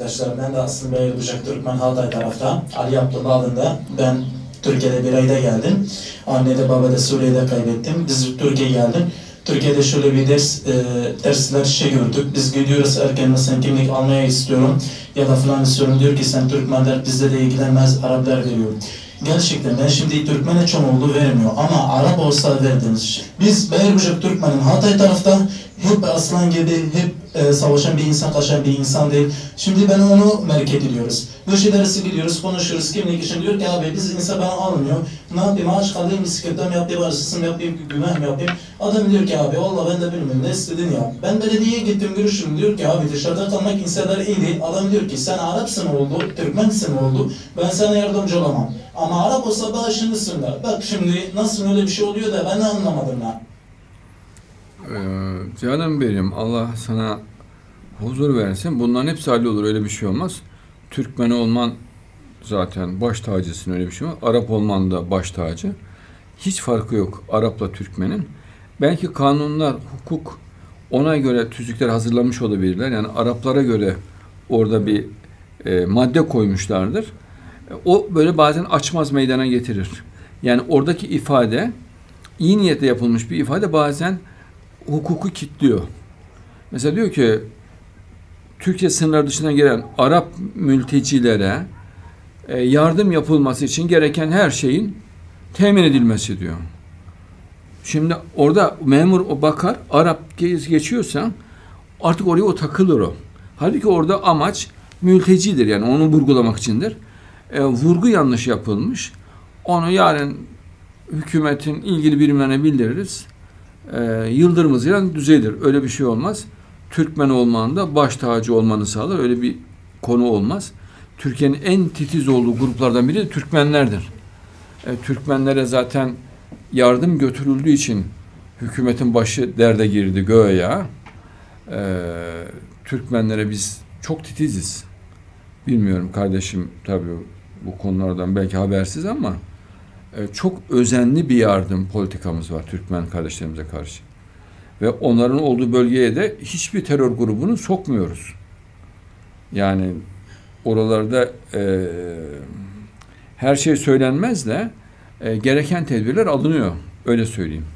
Arkadaşlar ben de aslında Beylikdüzü Türkmen Hatay tarafta. Ali Abdullah adında. Ben Türkiye'de bir ayda geldim. Anne de baba da Suriye'de kaybettim. Biz Türkiye'ye geldim. Türkiye'de şöyle bir ders, e, dersler şey gördük. Biz gidiyoruz erken sen kimlik almaya istiyorum ya da falan istiyorum. Diyor ki sen Türkmenler bizde de ilgilenmez Araplar veriyor. Gerçekten ben şimdi Türkmen'e oldu vermiyor ama Arap olsa verdiniz. Biz Beylikdüzü Türkmen'in Hatay tarafta hep aslan gibi hep e, savaşan bir insan, kaçan bir insan değil. Şimdi ben onu merak ediyoruz. Köşe dersi gidiyoruz, konuşuyoruz. Kimlik için diyor ki abi biz insan bana almıyor. Ne yapayım? Aç kalayım, bisikletten mi yapayım, arasısın mı yapayım, günah mı yapayım? Adam diyor ki abi valla ben de bilmiyorum ne istedin ya. Ben belediyeye gittim görüşürüm diyor ki abi dışarıda kalmak insanlar iyi değil. Adam diyor ki sen Arapsın oldu, Türkmensin oldu. Ben sana yardımcı olamam. Ama Arap olsa başındasın da. Bak şimdi nasıl öyle bir şey oluyor da ben anlamadım lan. Ee, canım benim Allah sana huzur versin. Bunların hepsi hallolur öyle bir şey olmaz. Türkmen olman zaten baş tacısın öyle bir şey var. Arap olman da baş tacı. Hiç farkı yok Arap'la Türkmen'in. Belki kanunlar, hukuk ona göre tüzükler hazırlamış olabilirler. Yani Araplara göre orada bir e, madde koymuşlardır. E, O böyle bazen açmaz meydana getirir. Yani oradaki ifade iyi niyetle yapılmış bir ifade bazen hukuku kilitliyor. Mesela diyor ki Türkiye sınırları dışına giren Arap mültecilere e, yardım yapılması için gereken her şeyin temin edilmesi diyor. Şimdi orada memur o bakar Arap geç geçiyorsa artık oraya o takılır o. Halbuki orada amaç mültecidir yani onu vurgulamak içindir. E, vurgu yanlış yapılmış. Onu yarın hükümetin ilgili birimlerine bildiririz. E, yıldırım hızıyla düzeydir. Öyle bir şey olmaz. Türkmen olmanın da baş tacı olmanı sağlar. Öyle bir konu olmaz. Türkiye'nin en titiz olduğu gruplardan biri de Türkmenlerdir. E, Türkmenlere zaten yardım götürüldüğü için hükümetin başı derde girdi göğe. E, Türkmenlere biz çok titiziz. Bilmiyorum kardeşim tabii bu konulardan belki habersiz ama çok özenli bir yardım politikamız var Türkmen kardeşlerimize karşı. Ve onların olduğu bölgeye de hiçbir terör grubunu sokmuyoruz. Yani oralarda e, her şey söylenmez de e, gereken tedbirler alınıyor. Öyle söyleyeyim.